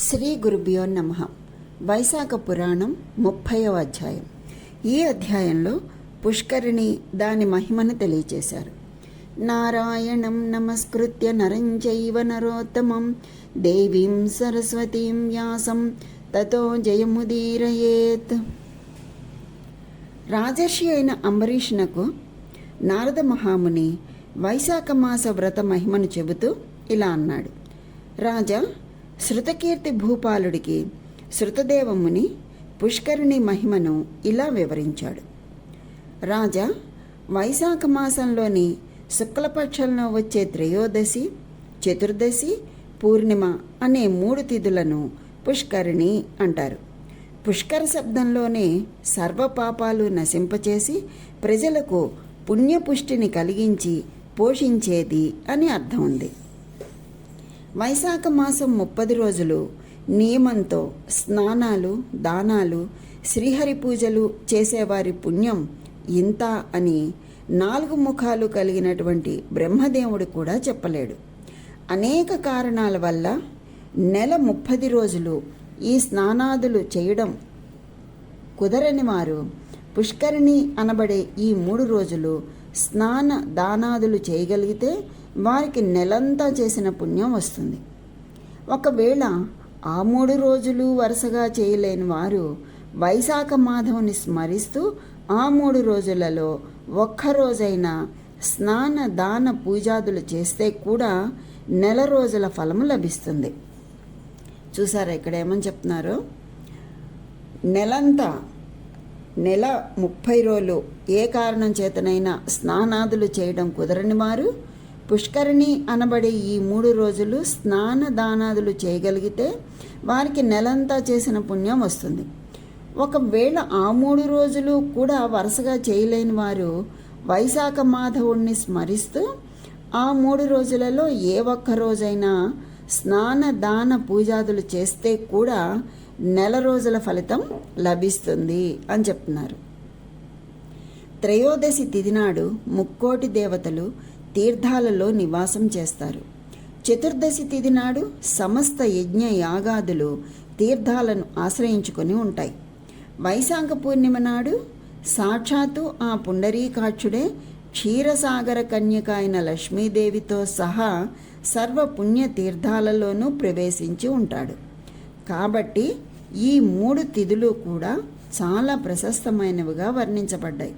శ్రీ గురుభ్యో నమ. వైశాఖ పురాణం ముప్పైవ అధ్యాయం. ఈ అధ్యాయంలో పుష్కరిణి దాని మహిమను తెలియచేశారు. నారాయణం నమస్కృత్య నరంచైవ నరోత్తమం దేవీం సరస్వతీం వ్యాసం తతో జయముదీరయేత్. రాజర్షి అయిన అంబరీషునకు నారద మహాముని వైశాఖ మాస వ్రత మహిమను చెబుతూ ఇలా అన్నాడు. రాజా శృతకీర్తి భూపాలుడికి శృతదేవముని పుష్కరిణి మహిమను ఇలా వివరించాడు. రాజా వైశాఖ మాసంలోని శుక్లపక్షంలో వచ్చే త్రయోదశి చతుర్దశి పూర్ణిమ అనే మూడు తిథులను పుష్కరిణి అంటారు. పుష్కర శబ్దంలోనే సర్వపాపాలు నశింపచేసి ప్రజలకు పుణ్యపుష్టిని కలిగించి పోషించేది అని అర్థం ఉంది. వైశాఖ మాసం ముప్పది రోజులు నియమంతో స్నానాలు దానాలు శ్రీహరి పూజలు చేసేవారి పుణ్యం ఇంత అని నాలుగు ముఖాలు కలిగినటువంటి బ్రహ్మదేవుడు కూడా చెప్పలేడు. అనేక కారణాల వల్ల నెల ముప్పది రోజులు ఈ స్నానాదులు చేయడం కుదరని వారు పుష్కరిణి అనబడే ఈ మూడు రోజులు స్నాన దానాదులు చేయగలిగితే వారికి నెలంతా చేసిన పుణ్యం వస్తుంది. ఒకవేళ ఆ మూడు రోజులు వరుసగా చేయలేని వారు వైశాఖ మాధవుని స్మరిస్తూ ఆ మూడు రోజులలో ఒక్కరోజైనా స్నాన దాన పూజాదులు చేస్తే కూడా నెల రోజుల ఫలము లభిస్తుంది. చూసారా ఇక్కడ ఏమని చెప్తున్నారు? నెలంతా నెల ముప్పై రోజులు ఏ కారణం చేతనైనా స్నానాదులు చేయడం కుదరని వారు పుష్కరిణి అనబడే ఈ మూడు రోజులు స్నాన దానాదులు చేయగలిగితే వారికి నెలంతా చేసిన పుణ్యం వస్తుంది. ఒకవేళ ఆ మూడు రోజులు కూడా వరుసగా చేయలేని వారు వైశాఖ మాధవుణ్ణి స్మరిస్తూ ఆ మూడు రోజులలో ఏ ఒక్క రోజైనా స్నాన దాన పూజాదులు చేస్తే కూడా నెల రోజుల ఫలితం లభిస్తుంది అని చెప్తున్నారు. త్రయోదశి తిదినాడు ముక్కోటి దేవతలు తీర్థాలలో నివాసం చేస్తారు. చతుర్దశి తిథి నాడు సమస్త యజ్ఞ యాగాదులు తీర్థాలను ఆశ్రయించుకొని ఉంటాయి. వైశాఖ పూర్ణిమ నాడు సాక్షాత్తు ఆ పుండరీకాక్షుడే క్షీరసాగర కన్యక అయిన లక్ష్మీదేవితో సహా సర్వ పుణ్య తీర్థాలలోనూ ప్రవేశించి ఉంటాడు. కాబట్టి ఈ మూడు తిథులు కూడా చాలా ప్రశస్తమైనవిగా వర్ణించబడ్డాయి.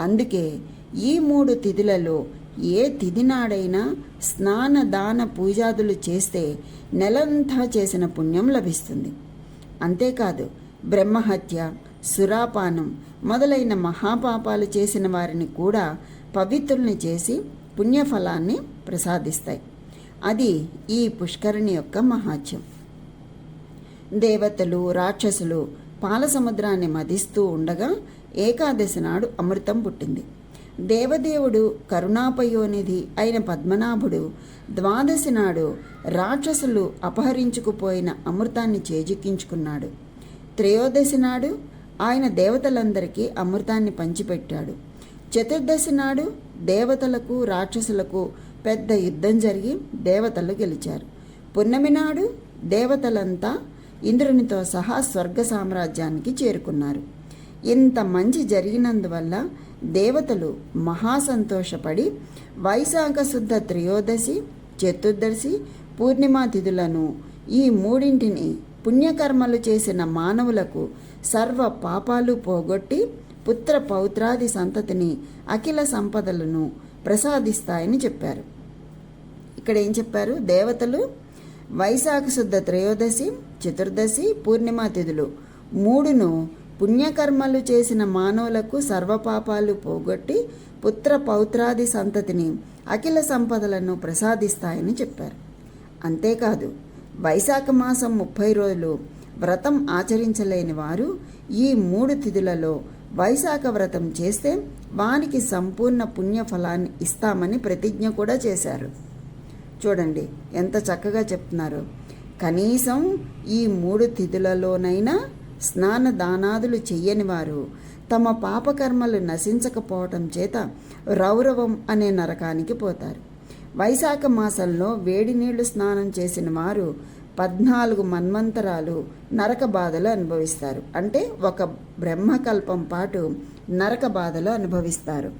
అందుకే ఈ మూడు తిథులలో ఏ తిదినాడైనా స్నాన దాన పూజాదులు చేస్తే నెలంతా చేసిన పుణ్యం లభిస్తుంది. అంతేకాదు బ్రహ్మహత్య సురాపానం మొదలైన మహాపాపాలు చేసిన వారిని కూడా పవిత్రుల్ని చేసి పుణ్యఫలాన్ని ప్రసాదిస్తాయి. అది ఈ పుష్కరిణి యొక్క మహాత్యం దేవతలు రాక్షసులు పాలసముద్రాన్ని మదిస్తూ ఉండగా ఏకాదశి నాడు అమృతం పుట్టింది. దేవదేవుడు కరుణాపయోనిధి అయిన పద్మనాభుడు ద్వాదశి నాడు రాక్షసులు అపహరించుకుపోయిన అమృతాన్ని చేజిక్కించుకున్నాడు. త్రయోదశి నాడు ఆయన దేవతలందరికీ అమృతాన్ని పంచిపెట్టాడు. చతుర్దశి నాడు దేవతలకు రాక్షసులకు పెద్ద యుద్ధం జరిగి దేవతలు గెలిచారు. పున్నమి నాడు దేవతలంతా ఇంద్రునితో సహా స్వర్గ సామ్రాజ్యానికి చేరుకున్నారు. ఇంత మంచి జరిగినందువల్ల దేవతలు మహాసంతోషపడి వైశాఖ శుద్ధ త్రయోదశి చతుర్దశి పూర్ణిమా తిథులను ఈ మూడింటిని పుణ్యకర్మలు చేసిన మానవులకు సర్వ పాపాలు పోగొట్టి పుత్ర పౌత్రాది సంతతిని అఖిల సంపదలను ప్రసాదిస్తాయని చెప్పారు. ఇక్కడ ఏం చెప్పారు? దేవతలు వైశాఖ శుద్ధ త్రయోదశి చతుర్దశి పూర్ణిమా తిథులు మూడును పుణ్యకర్మలు చేసిన మానవులకు సర్వపాపాలు పోగొట్టి పుత్ర పౌత్రాది సంతతిని అఖిల సంపదలను ప్రసాదిస్తాయని చెప్పారు. అంతేకాదు వైశాఖ మాసం ముప్పై రోజులు వ్రతం ఆచరించలేని వారు ఈ మూడు తిథులలో వైశాఖ వ్రతం చేస్తే వానికి సంపూర్ణ పుణ్య ఫలాన్ని ఇస్తామని ప్రతిజ్ఞ కూడా చేశారు. చూడండి ఎంత చక్కగా చెప్తున్నారు. కనీసం ఈ మూడు తిథులలోనైనా స్నాన దానాదులు చెయ్యని వారు తమ పాపకర్మలు నశించకపోవటం చేత రౌరవం అనే నరకానికి పోతారు. వైశాఖ మాసంలో వేడి నీళ్ళు స్నానం చేసిన వారు పద్నాలుగు మన్వంతరాలు నరక బాధలు అనుభవిస్తారు. అంటే ఒక బ్రహ్మకల్పం పాటు నరక బాధలు అనుభవిస్తారు.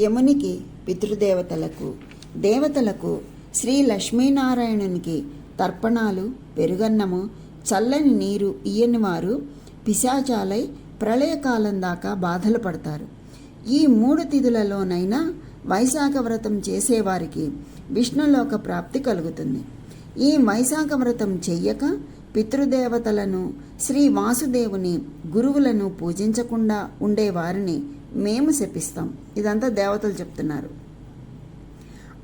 యమునికి పితృదేవతలకు దేవతలకు శ్రీ లక్ష్మీనారాయణునికి తర్పణాలు పెరుగన్నము చల్లని నీరు ఇయ్యని వారు పిశాచాలై ప్రళయకాలం దాకా బాధలు పడతారు. ఈ మూడు తిథులలోనైనా వైశాఖ వ్రతం చేసేవారికి విష్ణులోక ప్రాప్తి కలుగుతుంది. ఈ వైశాఖ వ్రతం చెయ్యక పితృదేవతలను శ్రీ వాసుదేవుని గురువులను పూజించకుండా ఉండేవారిని మేము శపిస్తాం. ఇదంతా దేవతలు చెప్తున్నారు.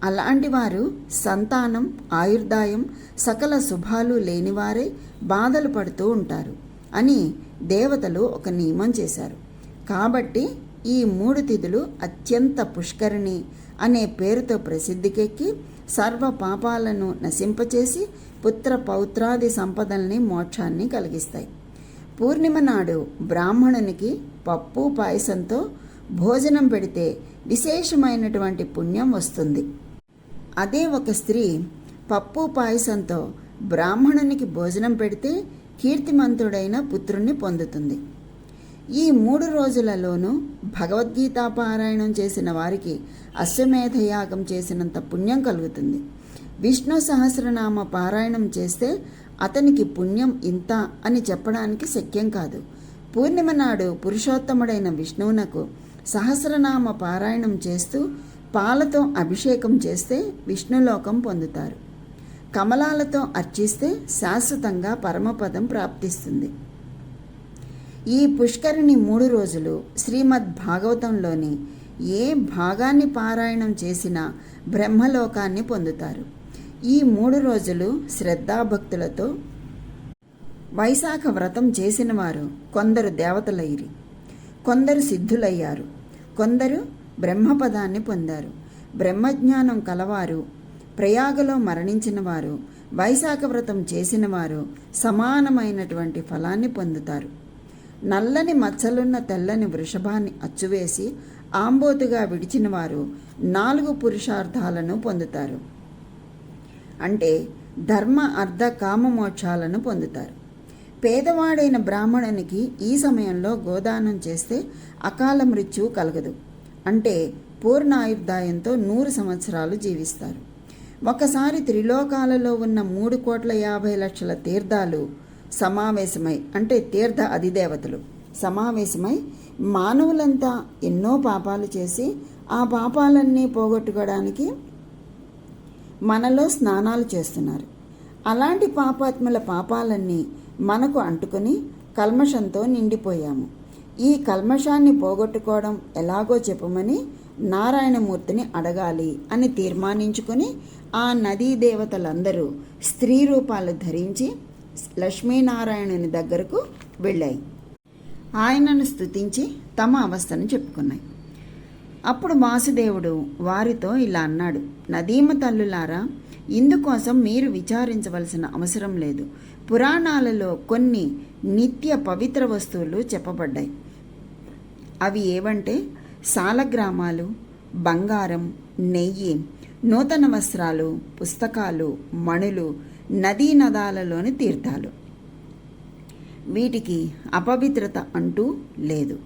అలాంటి వారు సంతానం ఆయుర్దాయం సకల శుభాలు లేనివారే బాధలు పడుతూ ఉంటారు అని దేవతలు ఒక నియమం చేశారు. కాబట్టి ఈ మూడు తిథులు అత్యంత పుష్కరిణి అనే పేరుతో ప్రసిద్ధికెక్కి సర్వ పాపాలను నశింపచేసి పుత్ర పౌత్రాది సంపదల్ని మోక్షాన్ని కలిగిస్తాయి. పూర్ణిమ నాడు బ్రాహ్మణునికి పప్పు పాయసంతో భోజనం పెడితే విశేషమైనటువంటి పుణ్యం వస్తుంది. అదే ఒక స్త్రీ పప్పు పాయసంతో బ్రాహ్మణునికి భోజనం పెడితే కీర్తిమంతుడైన పుత్రుణ్ణి పొందుతుంది. ఈ మూడు రోజులలోనూ భగవద్గీత పారాయణం చేసిన వారికి అశ్వమేధ యాగం చేసినంత పుణ్యం కలుగుతుంది. విష్ణు సహస్రనామ పారాయణం చేస్తే అతనికి పుణ్యం ఇంత అని చెప్పడానికి శక్యం కాదు. పూర్ణిమ నాడు పురుషోత్తముడైన విష్ణువునకు సహస్రనామ పారాయణం చేస్తూ పాలతో అభిషేకం చేస్తే విష్ణులోకం పొందుతారు. కమలాలతో అర్చిస్తే శాశ్వతంగా పరమపదం ప్రాప్తిస్తుంది. ఈ పుష్కరిణి మూడు రోజులు శ్రీమద్ భాగవతంలోని ఏ భాగాన్ని పారాయణం చేసినా బ్రహ్మలోకాన్ని పొందుతారు. ఈ మూడు రోజులు శ్రద్ధాభక్తులతో వైశాఖ వ్రతం చేసిన వారు కొందరు దేవతలయ్యిరి కొందరు సిద్ధులయ్యారు కొందరు బ్రహ్మపదాన్ని పొందారు. బ్రహ్మజ్ఞానం కలవారు ప్రయాగలో మరణించిన వారు వైశాఖ వ్రతం చేసిన వారు సమానమైనటువంటి ఫలాన్ని పొందుతారు. నల్లని మచ్చలున్న తెల్లని వృషభాన్ని అచ్చువేసి ఆంబోతుగా విడిచిన వారు నాలుగు పురుషార్థాలను పొందుతారు. అంటే ధర్మ అర్ధ కామమోక్షాలను పొందుతారు. పేదవాడైన బ్రాహ్మణునికి ఈ సమయంలో గోదానం చేస్తే అకాల మృత్యువు కలగదు. అంటే పూర్ణాయుర్దాయంతో నూరు సంవత్సరాలు జీవిస్తారు. ఒకసారి త్రిలోకాలలో ఉన్న మూడు కోట్ల యాభై లక్షల తీర్థాలు సమావేశమై అంటే తీర్థ అధిదేవతలు సమావేశమై మానవులంతా ఎన్నో పాపాలు చేసి ఆ పాపాలన్నీ పోగొట్టుకోవడానికి మనలో స్నానాలు చేస్తున్నారు. అలాంటి పాపాత్ముల పాపాలన్నీ మనకు అంటుకొని కల్మషంతో నిండిపోయాము. ఈ కల్మషాన్ని పోగొట్టుకోవడం ఎలాగో చెప్పమని నారాయణమూర్తిని అడగాలి అని తీర్మానించుకొని ఆ నదీ దేవతలందరూ స్త్రీ రూపాలు ధరించి లక్ష్మీనారాయణుని దగ్గరకు వెళ్ళాయి. ఆయనను స్థుతించి తమ అవస్థను చెప్పుకున్నాయి. అప్పుడు వాసుదేవుడు వారితో ఇలా అన్నాడు నదీమ తల్లులారా ఇందుకోసం మీరు విచారించవలసిన అవసరం లేదు. పురాణాలలో కొన్ని నిత్య పవిత్ర వస్తువులు చెప్పబడ్డాయి. అవి ఏవంటే సాలగ్రామాలు బంగారం నెయ్యి నూతన వస్త్రాలు పుస్తకాలు మణులు నదీ నదాలలోని తీర్థాలు. వీటికి అపవిత్రత అంటూ లేదు.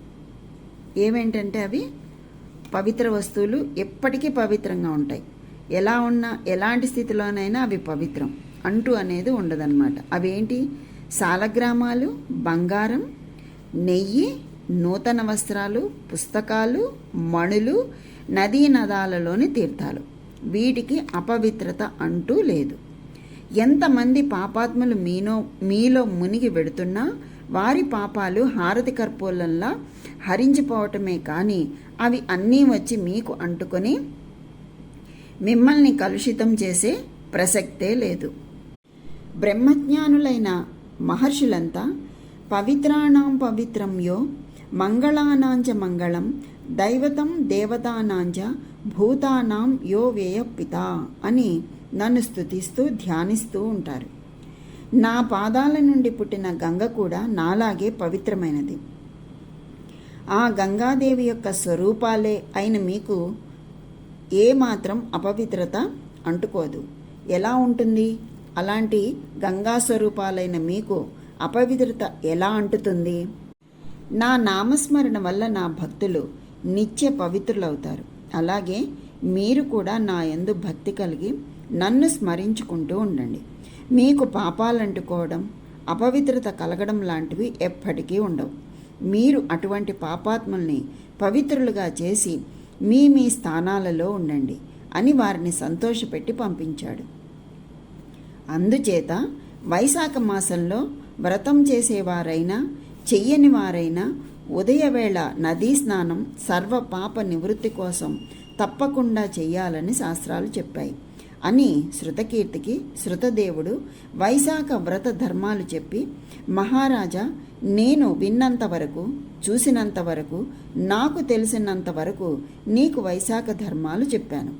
ఏమేంటంటే అవి? పవిత్ర వస్తువులు ఎప్పటికీ పవిత్రంగా ఉంటాయి. ఎలా ఉన్నా ఎలాంటి స్థితిలోనైనా అవి పవిత్రం అంటూ అనేది ఉండదన్నమాట. అవేంటి? సాలగ్రామాలు బంగారం నెయ్యి నూతన వస్త్రాలు పుస్తకాలు మణులు నదీ నదాలలోని తీర్థాలు. వీటికి అపవిత్రత అంటూ లేదు. ఎంతమంది పాపాత్ములు మీనో మీలో మునిగి వెడుతున్నా వారి పాపాలు హారతి కర్పూలంలా హరించిపోవటమే కానీ అవి అన్నీ వచ్చి మీకు అంటుకొని మిమ్మల్ని కలుషితం చేసే ప్రసక్తే లేదు. బ్రహ్మజ్ఞానులైన మహర్షులంతా పవిత్రాణం పవిత్రంయో మంగళానాంచ మంగళం దైవతం దేవతానాంచ భూతానాం యో వేయపిత అని నన్ను స్తుతిస్తూ ధ్యానిస్తూ ఉంటారు. నా పాదాల నుండి పుట్టిన గంగ కూడా నాలాగే పవిత్రమైనది. ఆ గంగాదేవి యొక్క స్వరూపాలే అయిన మీకు ఏ మాత్రం అపవిత్రత అంటుకోదు. ఎలా ఉంటుంది? అలాంటి గంగా స్వరూపాలైన మీకు అపవిత్రత ఎలా అంటుతుంది? నా నామస్మరణ వల్ల నా భక్తులు నిత్య పవిత్రులవుతారు. అలాగే మీరు కూడా నా యందు భక్తి కలిగి నన్ను స్మరించుకుంటూ ఉండండి. మీకు పాపాలంటుకోవడం అపవిత్రత కలగడం లాంటివి ఎప్పటికీ ఉండవు. మీరు అటువంటి పాపాత్మల్ని పవిత్రులుగా చేసి మీ మీ స్థానాలలో ఉండండి అని వారిని సంతోషపెట్టి పంపించాడు. అందుచేత వైశాఖ మాసంలో వ్రతం చేసేవారైనా చెయ్యని వారైనా ఉదయవేళ నదీ స్నానం సర్వ పాప నివృత్తి కోసం తప్పకుండా చేయాలని శాస్త్రాలు చెప్పాయి. అని శృతకీర్తికి శృతదేవుడు వైశాఖ వ్రత ధర్మాలు చెప్పి మహారాజా నేను విన్నంత వరకు చూసినంత వరకు నాకు తెలిసినంత వరకు నీకు వైశాఖ ధర్మాలు చెప్పాను.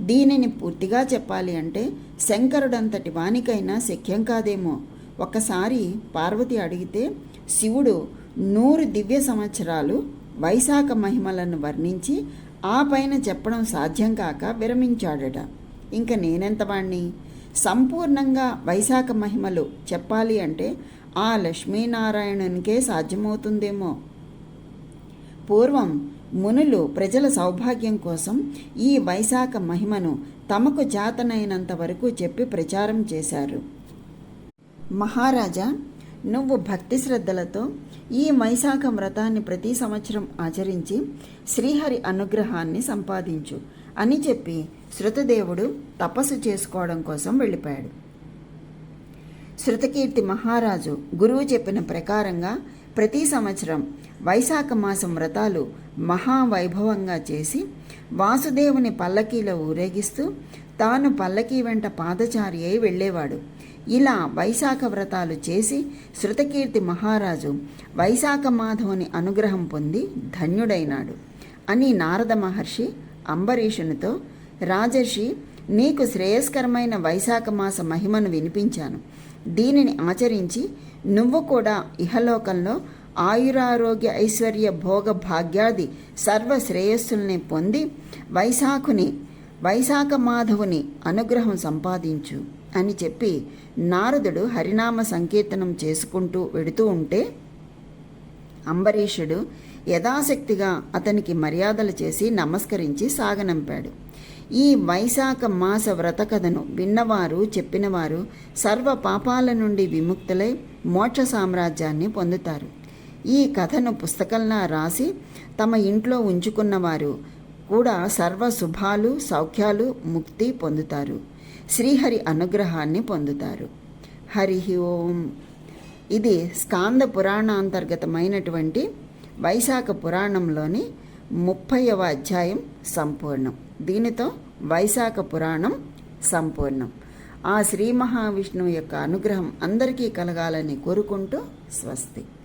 దీనిని పూర్తిగా చెప్పాలి అంటే శంకరుడంతటి వానికైనా శక్యం కాదేమో. ఒకసారి పార్వతి అడిగితే శివుడు నూరు దివ్య సంవత్సరాలు వైశాఖ మహిమలను వర్ణించి ఆ పైన చెప్పడం సాధ్యం కాక విరమించాడట. ఇంక నేనెంత వాణ్ణి? సంపూర్ణంగా వైశాఖ మహిమలు చెప్పాలి అంటే ఆ లక్ష్మీనారాయణునికే సాధ్యమవుతుందేమో. పూర్వం మునులు ప్రజల సౌభాగ్యం కోసం ఈ వైశాఖ మహిమను తమకు జాతనైనంత వరకు చెప్పి ప్రచారం చేశారు. మహారాజా నువ్వు భక్తి శ్రద్ధలతో ఈ వైశాఖ వ్రతాన్ని ప్రతి సంవత్సరం ఆచరించి శ్రీహరి అనుగ్రహాన్ని సంపాదించు అని చెప్పి శృతదేవుడు తపస్సు చేసుకోవడం కోసం వెళ్ళిపోయాడు. శృతకీర్తి మహారాజు గురువు చెప్పిన ప్రకారంగా ప్రతి సంవత్సరం వైశాఖ మాసం వ్రతాలు మహావైభవంగా చేసి వాసుదేవుని పల్లకీలో ఊరేగిస్తూ తాను పల్లకీ వెంట పాదచారి అయి వెళ్ళేవాడు. ఇలా వైశాఖ వ్రతాలు చేసి శృతకీర్తి మహారాజు వైశాఖ మాధవుని అనుగ్రహం పొంది ధన్యుడైనాడు అని నారద మహర్షి అంబరీషునితో రాజర్షి నీకు శ్రేయస్కరమైన వైశాఖ మాస మహిమను వినిపించాను. దీనిని ఆచరించి నువ్వు కూడా ఇహలోకంలో ఆయురారోగ్య ఐశ్వర్య భోగ భాగ్యాది సర్వ శ్రేయస్సుల్ని పొంది వైశాఖుని వైశాఖ మాధవుని అనుగ్రహం సంపాదించు. అని చెప్పి నారదుడు హరినామ సంకీర్తనం చేసుకుంటూ వెడుతూ ఉంటే అంబరీషుడు యథాశక్తిగా అతనికి మర్యాదలు చేసి నమస్కరించి సాగనంపాడు. ఈ వైశాఖ మాస వ్రత కథను విన్నవారు చెప్పినవారు సర్వ పాపాల నుండి విముక్తులై మోక్ష సామ్రాజ్యాన్ని పొందుతారు. ఈ కథను పుస్తకంలా రాసి తమ ఇంట్లో ఉంచుకున్నవారు కూడా సర్వ శుభాలు సౌఖ్యాలు ముక్తి పొందుతారు. శ్రీహరి అనుగ్రహాన్ని పొందుతారు. హరి ఓం. ఇది స్కాంద పురాణాంతర్గతమైనటువంటి వైశాఖ పురాణంలోని ముప్పైవ అధ్యాయం సంపూర్ణం. దీనితో వైశాఖ పురాణం సంపూర్ణం. ఆ శ్రీ మహావిష్ణువు యొక్క అనుగ్రహం అందరికీ కలగాలని కోరుకుంటూ స్వస్తి.